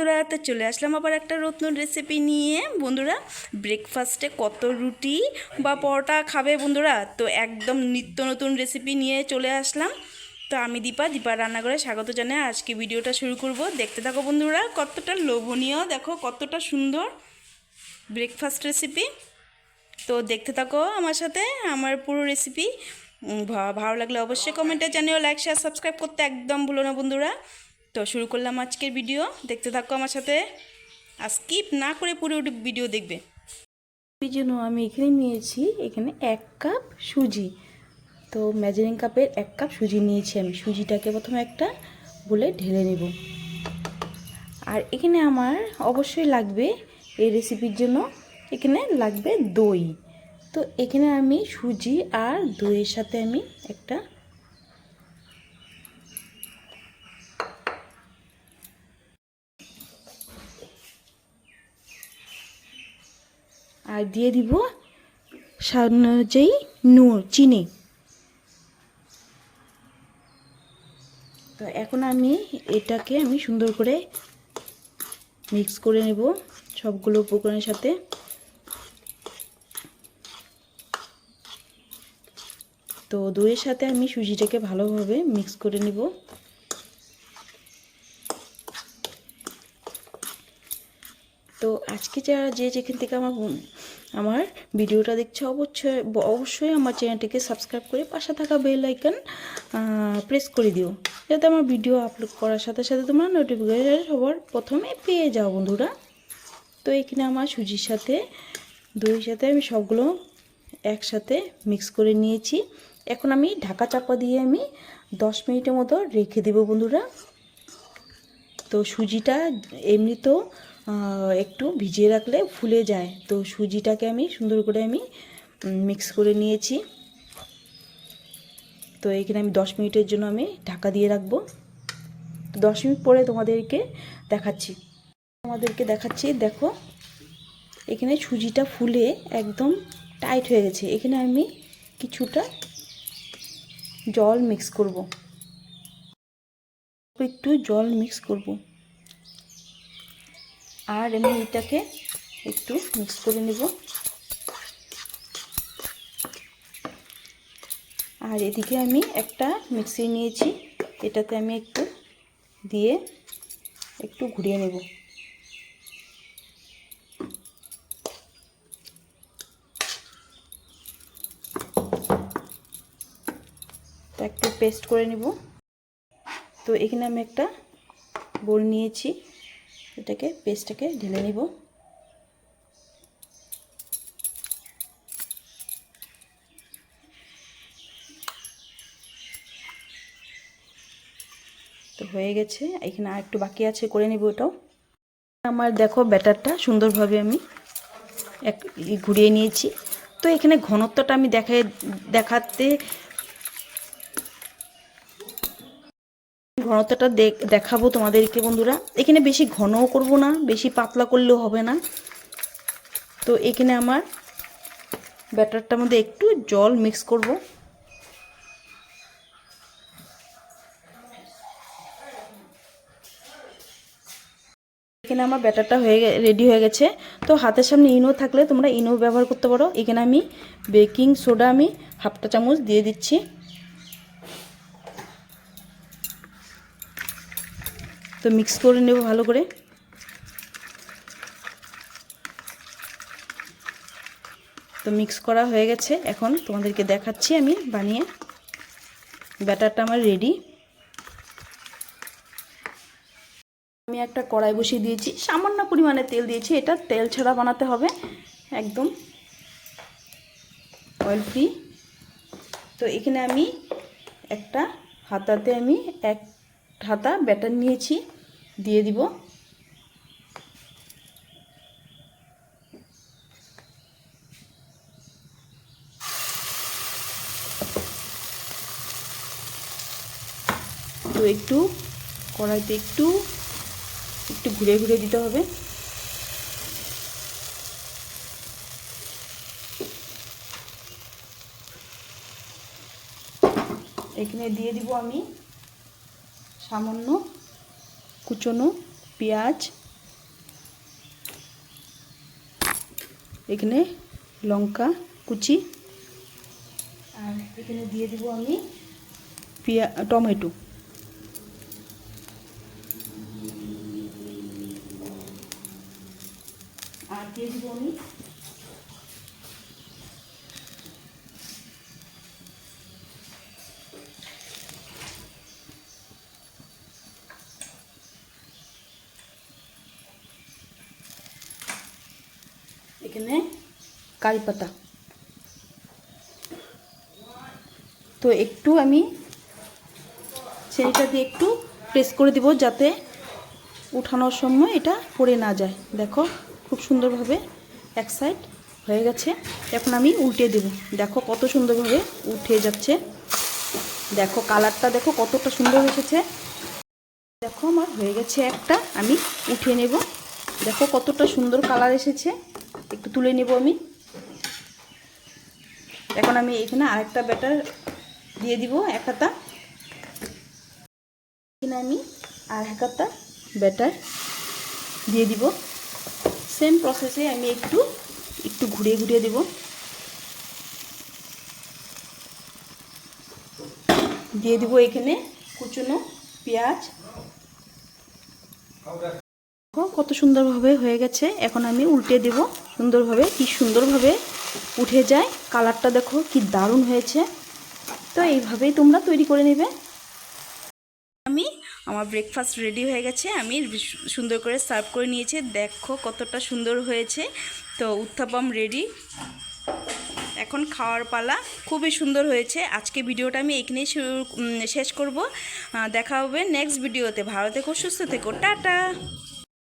বন্ধুরা, তো চলে আসলাম আবার একটা নতুন রেসিপি নিয়ে। বন্ধুরা ব্রেকফাস্টে কত রুটি বা পরোটা খাবে বন্ধুরা? তো একদম নিত্য নতুন রেসিপি নিয়ে চলে আসলাম। তো আমি দীপা দীপা রান্নাঘরে স্বাগত জানাই। আজকে ভিডিওটা শুরু করব। দেখতে থাকো বন্ধুরা, কতটা লোভনীয়। দেখো, কতটা সুন্দর ব্রেকফাস্ট রেসিপি তো দেখতে থাকো আমার সাথে, আমার পুরো রেসিপি ভালো লাগলে অবশ্যই কমেন্টে জানিও লাইক শেয়ার সাবস্ক্রাইব করতে একদম ভুলো না বন্ধুরা। তো শুরু করলাম আজকের ভিডিও দেখতে থাকো আমার সাথে। আর স্কিপ না করে পুরো ভিডিও দেখবে। এই জন্য আমি এখানে নিয়েছি এখানে এক কাপ সুজি। তো মেজারিং কাপের এক কাপ সুজি নিয়েছি আমি। সুজিটাকে প্রথমে একটা বলে ঢেলে নেব। আর এখানে আমার অবশ্যই লাগবে এই রেসিপির জন্য এখানে লাগবে দই। তো এখানে আমি সুজি আর দইয়ের সাথে আমি একটা আর দিয়ে দিব স্বাদ অনুযায়ী নুন, চিনি। তো এখন আমি এটাকে আমি সুন্দর করে মিক্স করে নেব সবগুলো উপকরণের সাথে। তো দইয়ের সাথে আমি সুজিটাকে ভালোভাবে মিক্স করে নিব। তো আজকে যারা যে যেখান থেকে আমার আমার ভিডিওটা দেখছে, অবশ্যই অবশ্যই আমার চ্যানেলটিকে সাবস্ক্রাইব করে পাশে থাকা বেল আইকন প্রেস করে দিও। যাতে আমার ভিডিও আপলোড করার সাথে সাথে তোমরা নোটিফিকেশন সবার প্রথমে পেয়ে যাও বন্ধুরা। তো এখানে আমার সুজির সাথে, দইয়ের সাথে আমি সবগুলো একসাথে মিক্স করে নিয়েছি। এখন আমি ঢাকা চাপা দিয়ে আমি দশ মিনিটের মতো রেখে দেবো বন্ধুরা। তো সুজিটা এমনি তো একটু ভিজিয়ে রাখলে ফুলে যায়। তো সুজিটাকে আমি সুন্দর করে আমি মিক্স করে নিয়েছি। তো এখানে আমি দশ মিনিটের জন্য আমি ঢাকা দিয়ে রাখব। দশ মিনিট পরে তোমাদেরকে দেখাচ্ছি। তোমাদেরকে দেখাচ্ছি, দেখো। এখানে সুজিটা ফুলে একদম টাইট হয়ে গেছে। এখানে আমি কিছুটা জল মিক্স করব। একটু জল মিক্স করব। আর আমি এটাকে একটু মিক্স করে নেব। আর এদিকে আমি একটা মিক্সি নিয়েছি, এটাতে আমি একটু দিয়ে একটু ঘুরিয়ে নেব। একটু পেস্ট করে নেব। তো এখানে আমি একটা বোল নিয়েছি। এটাকে পেস্টটাকে ঢেলে নিব। তো হয়ে গেছে, এখানে আর একটু বাকি আছে, করে নিব ওটাও আমার দেখো ব্যাটারটা সুন্দরভাবে আমি এক ঘুরিয়ে নিয়েছি। তো এখানে ঘনত্বটা আমি দেখাই দেখাতে ঘনত্বটা দেখাবো তোমাদেরকে বন্ধুরা। এখানে বেশি ঘনও করব না, বেশি পাতলা করলেও হবে না। তো এখানে আমার ব্যাটারটার মধ্যে একটু জল মিক্স করব। এখানে আমার ব্যাটারটা হয়ে রেডি হয়ে গেছে। তো হাতের সামনে ইনো থাকলে তোমরা ইনো ব্যবহার করতে পারো। এখানে আমি বেকিং সোডা আমি হাফটা চামচ দিয়ে দিচ্ছি। তো মিক্স করে নেব ভালো করে। তো মিক্স করা হয়ে গেছে। এখন তোমাদেরকে দেখাচ্ছি আমি বানিয়ে। ব্যাটারটা আমার রেডি আমি একটা কড়াই বসিয়ে দিয়েছি। সামান্য পরিমাণে তেল দিয়েছি। এটা তেল ছাড়া বানাতে হবে। একদম অয়েল ফ্রি তো এখানে আমি একটা হাতাতে আমি এক হাতা ব্যাটার নিয়েছি, দিয়ে দিব। তো একটু কড়াইতে একটু একটু ঘুরে ঘুরে দিতে হবে। এখানে দিয়ে দিব আমি সামান্য কুচনো পেঁয়াজ, এখানে লঙ্কা কুচি, আর এখানে দিয়ে দেবো আমি পেঁয়া, টমেটো। আর দিয়ে দেবো আমি এখানে কারি পাতা। তো একটু আমি ছেনিটা দিয়ে একটু প্রেস করে দিব যাতে উঠানোর সময় এটা পড়ে না যায়। দেখো, খুব সুন্দরভাবে এক সাইড হয়ে গেছে। এখন আমি উল্টে দেব। দেখো কত সুন্দরভাবে উঠে যাচ্ছে। দেখো কালারটা দেখো কতটা সুন্দর এসেছে। দেখো আমার হয়ে গেছে একটা, আমি উঠিয়ে নেব। দেখো কতটা সুন্দর কালার এসেছে। একটু তুলে নেব আমি। এখন আমি এখানে আরেকটা ব্যাটার দিয়ে দিব, এক হাতা। এখানে আমি আর এক হাতা ব্যাটার দিয়ে দিব। সেম প্রসেসে আমি একটু একটু ঘুরিয়ে ঘুরিয়ে দেব। দিয়ে দিব এখানে কুচুনো পেঁয়াজ। কত সুন্দরভাবে হয়ে গেছে। এখন আমি উল্টে দেব। সুন্দরভাবে, কি সুন্দরভাবে উঠে যায়। কালারটা দেখো, কি দারুণ হয়েছে। তো এইভাবেই তোমরা তৈরি করে নেবে। আমি, আমার ব্রেকফাস্ট রেডি হয়ে গেছে। আমি সুন্দর করে সার্ভ করে নিয়েছি। দেখো কতটা সুন্দর হয়েছে। তো উত্থাপম রেডি এখন খাওয়ার পালা খুবই সুন্দর হয়েছে। আজকে ভিডিওটা আমি এখানেই শুরু- শেষ করব। দেখা হবে নেক্সট ভিডিওতে ভালো থেকো, সুস্থ থেকো। টাটা!